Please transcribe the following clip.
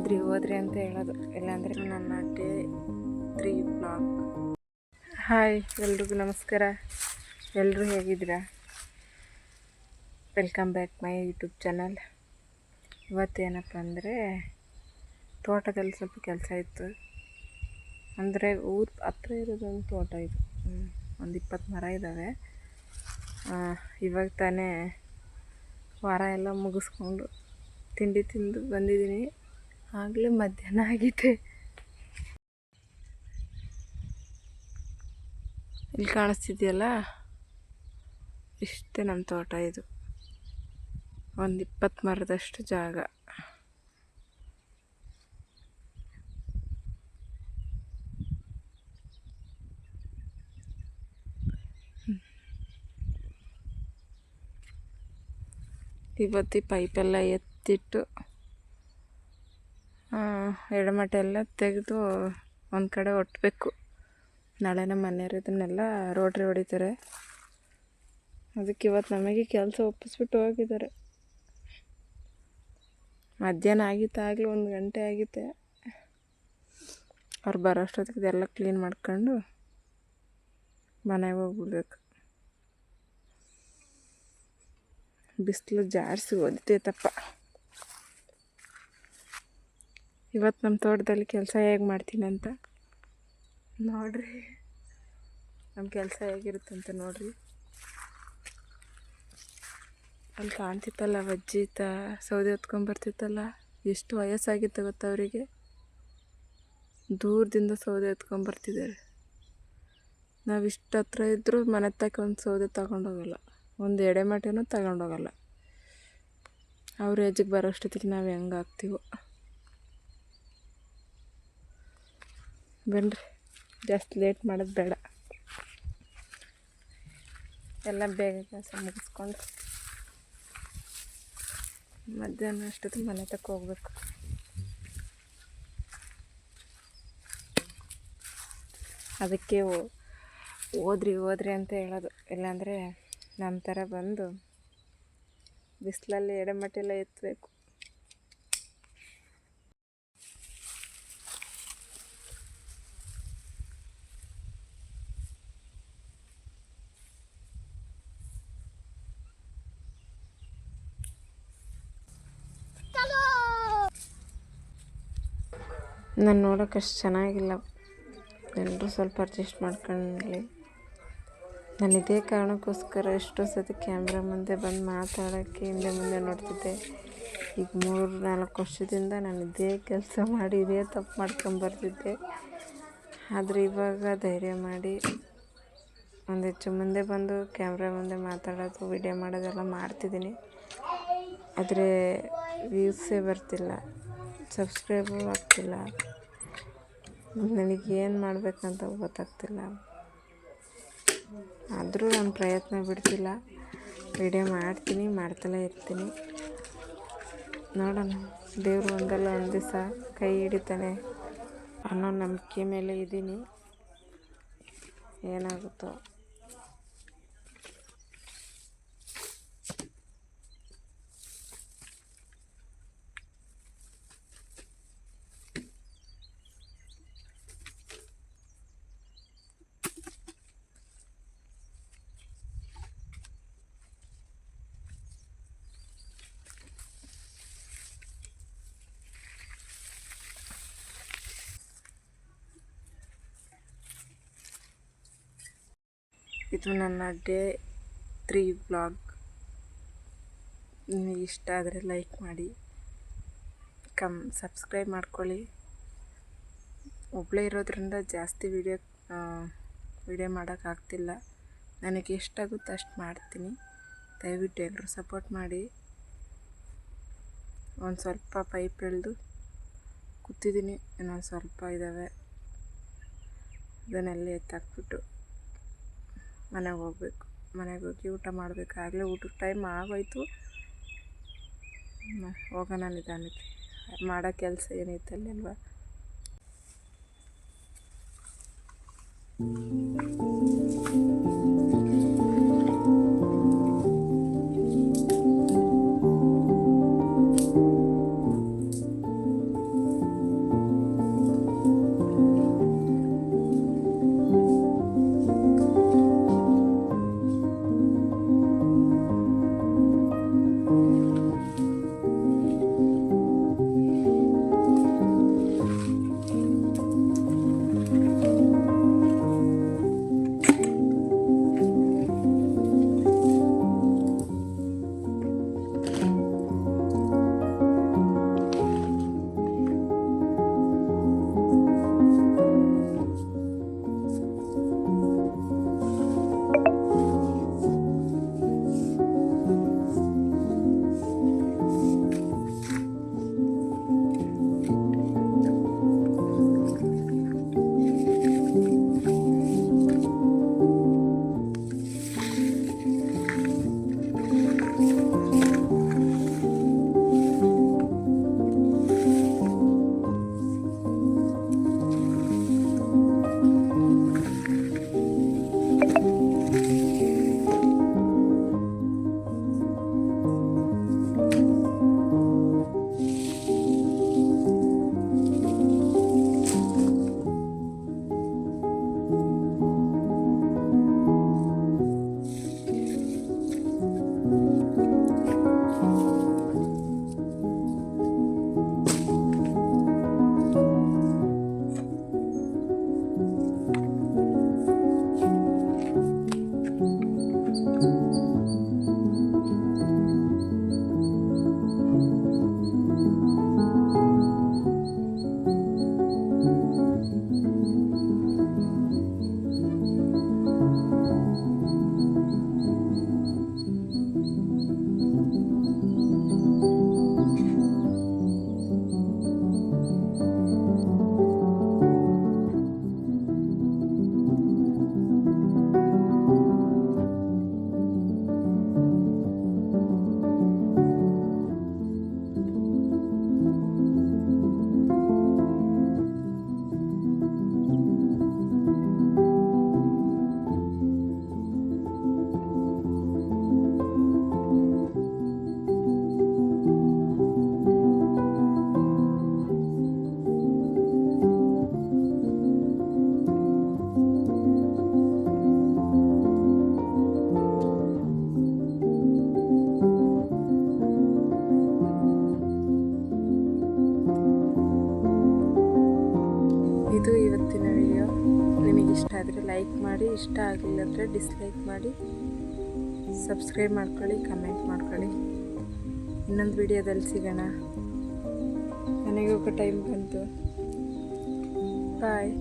ಹೋದ್ರಿ ಹೋದ್ರಿ ಅಂತ ಹೇಳೋದು. ಇಲ್ಲಾಂದರೆ ನನ್ನ ಡೇ ತ್ರೀ ಬ್ಲಾಗ್ ಹಾಯ್ ಎಲ್ರಿಗೂ ನಮಸ್ಕಾರ. ಎಲ್ಲರೂ ಹೇಗಿದ್ದೀರಾ? Welcome back my YouTube channel ಇವತ್ತೇನಪ್ಪ ಅಂದರೆ ತೋಟದಲ್ಲಿ ಸ್ವಲ್ಪ ಕೆಲಸ ಇತ್ತು. ಅಂದರೆ ಊರು ಹತ್ರ ಇರೋದೊಂದು ತೋಟ ಇದು. ಒಂದು ಇಪ್ಪತ್ತು ಮರ ಇದ್ದಾವೆ ಇವಾಗ ತಾನೇ ವಾರ ಎಲ್ಲ ಮುಗಿಸ್ಕೊಂಡು ತಿಂಡಿ ತಿಂದು ಬಂದಿದ್ದೀನಿ. ಆಗಲೇ ಮಧ್ಯಾಹ್ನ ಆಗಿದೆ. ಇಲ್ಲಿ ಕಾಣಿಸ್ತಿದೆಯಲ್ಲ? ಇಷ್ಟೇ ನಮ್ಮ ತೋಟ ಇದು. ಒಂದು ಇಪ್ಪತ್ತು ಮರದಷ್ಟು ಜಾಗ. ಇವತ್ತು ಪೈಪೆಲ್ಲ ಎತ್ತಿಟ್ಟು ಎಡಮಟ ಎಲ್ಲ ತೆಗೆದು ಒಂದು ಕಡೆ ಒಟ್ಟಬೇಕು ನಾಳೆ ನಮ್ಮ ಮನೆಯವ್ರು ಇದನ್ನೆಲ್ಲ ರೋಟ್ರಿ ಹೊಡಿತಾರೆ. ಅದಕ್ಕೆ ಇವತ್ತು ನಮಗೆ ಕೆಲಸ ಒಪ್ಪಿಸ್ಬಿಟ್ಟು ಹೋಗಿದ್ದಾರೆ. ಮಧ್ಯಾಹ್ನ ಆಗಿತ್ತು, ಆಗಲಿ ಒಂದು ಗಂಟೆ ಆಗಿತ್ತೆ. ಅವ್ರು ಬರೋ ಅಷ್ಟೊತ್ತಿಗೆ ಇದೆಲ್ಲ ಕ್ಲೀನ್ ಮಾಡ್ಕೊಂಡು ಮನೆಗೆ ಹೋಗ್ಬಿಡ್ಬೇಕು. ಬಿಸಿಲು ಜಾರಿಸಿ ಓದಿತೈತಪ್ಪ ಇವತ್ತು ನಮ್ಮ ತೋಟದಲ್ಲಿ ಕೆಲಸ ಹೇಗೆ ಮಾಡ್ತೀನಿ ಅಂತ. ನೋಡ್ರಿ. ನಮ್ಮ ಕೆಲಸ ಹೇಗಿರುತ್ತಂತ ನೋಡ್ರಿ. ಅಲ್ಲಿ ಕಾಣ್ತಿತ್ತಲ್ಲ ಅಜ್ಜಿ ತ ಸೌದೆ ಹೊತ್ಕೊಂಬರ್ತಿತ್ತಲ್ಲ ಎಷ್ಟು ವಯಸ್ಸಾಗಿತ್ತು ಗೊತ್ತವರಿಗೆ ದೂರದಿಂದ ಸೌದೆ ಎತ್ಕೊಂಬರ್ತಿದ್ದಾರೆ ನಾವು ಇಷ್ಟು ಹತ್ರ ಇದ್ದರೂ ಮನೆ ತಕ್ಕ ಒಂದು ಸೌದೆ ತಗೊಂಡೋಗಲ್ಲ ಒಂದು ಎಡೆಮಟೆನೂ ತಗೊಂಡೋಗಲ್ಲ ಅವ್ರ ಏಜಿಗೆ ಬರೋಷ್ಟೊತ್ತಿಗೆ ನಾವು ಹೆಂಗೆ ಆಗ್ತೀವೋ ಬನ್ನಿರಿ ಜಾಸ್ತಿ ಲೇಟ್ ಮಾಡೋದು ಬೇಡ. ಎಲ್ಲ ಬೇಗ ಕೆಲಸ ಮುಗಿಸ್ಕೊಂಡು ಮಧ್ಯಾಹ್ನ ಅಷ್ಟೊತ್ತಿಗೆ ಮನೆ ತಕ್ಕ ಹೋಗ್ಬೇಕು. ಅದಕ್ಕೆ ಓದ್ರಿ ಓದ್ರಿ ಅಂತ ಹೇಳೋದು. ಇಲ್ಲಾಂದರೆ ನಮ್ಮ ಥರ ಬಂದು ಬಿಸಿಲಲ್ಲಿ ಎಡೆಮಟ್ಟೆಲ್ಲ ಎತ್ತಬೇಕು ನಾನು ನೋಡೋಕೆ ಅಷ್ಟು ಚೆನ್ನಾಗಿಲ್ಲ. ಎಲ್ಲರೂ ಸ್ವಲ್ಪ ಅಡ್ಜಸ್ಟ್ ಮಾಡ್ಕೊಳ್ಳಿ ನಾನು ಇದೇ ಕಾರಣಕ್ಕೋಸ್ಕರ ಎಷ್ಟೋ ಸತಿ ಕ್ಯಾಮ್ರಾ ಮುಂದೆ ಬಂದು ಮಾತಾಡೋಕ್ಕೆ ಹಿಂದೆ ಮುಂದೆ ನೋಡ್ತಿದ್ದೆ. ಈಗ ಮೂರು, ನಾಲ್ಕು ವರ್ಷದಿಂದ ನಾನು ಇದೇ ಕೆಲಸ ಮಾಡಿ, ಇದೇ ತಪ್ಪು ಮಾಡ್ಕೊಂಬರ್ತಿದ್ದೆ ಆದರೆ ಇವಾಗ ಧೈರ್ಯ ಮಾಡಿ ಒಂದು ಹೆಚ್ಚು ಮುಂದೆ ಬಂದು ಕ್ಯಾಮ್ರಾ ಮುಂದೆ ಮಾತಾಡೋದು, ವಿಡಿಯೋ ಮಾಡೋದೆಲ್ಲ ಮಾಡ್ತಿದ್ದೀನಿ. ಆದರೆ ವ್ಯೂಸೇ ಬರ್ತಿಲ್ಲ. ಸಬ್ಸ್ಕ್ರೈಬು ಆಗ್ತಿಲ್ಲ. ನನಗೆ ಏನು ಮಾಡಬೇಕಂತ ಗೊತ್ತಾಗ್ತಿಲ್ಲ. ಆದರೂ ನಾನು ಪ್ರಯತ್ನ ಬಿಡ್ತಿಲ್ಲ. ವಿಡಿಯೋ ಮಾಡ್ತೀನಿ, ಮಾಡ್ತಲೇ ಇರ್ತೀನಿ. ನೋಡೋಣ. ದೇವರು ಒಂದಲ್ಲ ಒಂದು ದಿವಸ ಕೈ ಹಿಡಿತಾನೆ. ಅನ್ನೋ ನಂಬಿಕೆ ಮೇಲೆ ಇದ್ದೀನಿ ಏನಾಗುತ್ತೋ. ಇದು ನನ್ನ ಡೇ ತ್ರೀ ಬ್ಲಾಗ್ ನಿಮಗೆ ಇಷ್ಟ ಆದರೆ ಲೈಕ್ ಮಾಡಿ, ಕಮ್, ಸಬ್ಸ್ಕ್ರೈಬ್ ಮಾಡ್ಕೊಳ್ಳಿ. ಒಬ್ಬಳೇ ಇರೋದ್ರಿಂದ ಜಾಸ್ತಿ ವಿಡಿಯೋ ವಿಡಿಯೋ ಮಾಡೋಕ್ಕಾಗ್ತಿಲ್ಲ ನನಗೆ ಎಷ್ಟಾಗುತ್ತೋ ಅಷ್ಟು ಮಾಡ್ತೀನಿ. ದಯವಿಟ್ಟು ಎಲ್ಲರೂ ಸಪೋರ್ಟ್ ಮಾಡಿ. ಒಂದು ಸ್ವಲ್ಪ ಪೈಪ್ ಎಳೆದು ಕೂತಿದ್ದೀನಿ. ಇನ್ನೊಂದು ಸ್ವಲ್ಪ ಇದ್ದಾವೆ ಅದನ್ನೆಲ್ಲ ಎತ್ತಾಕ್ಬಿಟ್ಟು. ಮನೆಗೆ ಹೋಗ್ಬೇಕು. ಮನೆಗೆ ಹೋಗಿ ಊಟ ಮಾಡಬೇಕು. ಆಗಲೇ ಊಟದ ಟೈಮ್ ಆಗೋಯ್ತು. ಹೋಗೋಣ ನಿಧಾನಕ್ಕೆ. ಮಾಡೋ ಕೆಲಸ ಏನೈತಲ್ಲಿ ಅಲ್ವಾ? ಇಷ್ಟ ಆಗಲಿಲ್ಲ ಅಂದರೆ ಡಿಸ್ಲೈಕ್ ಮಾಡಿ ಸಬ್ಸ್ಕ್ರೈಬ್ ಮಾಡ್ಕೊಳ್ಳಿ ಕಮೆಂಟ್ ಮಾಡ್ಕೊಳ್ಳಿ. ಇನ್ನೊಂದು ವಿಡಿಯೋದಲ್ಲಿ ಸಿಗೋಣ. ನನಗೆ ಟೈಮ್ ಬಂತು. ಬಾಯ್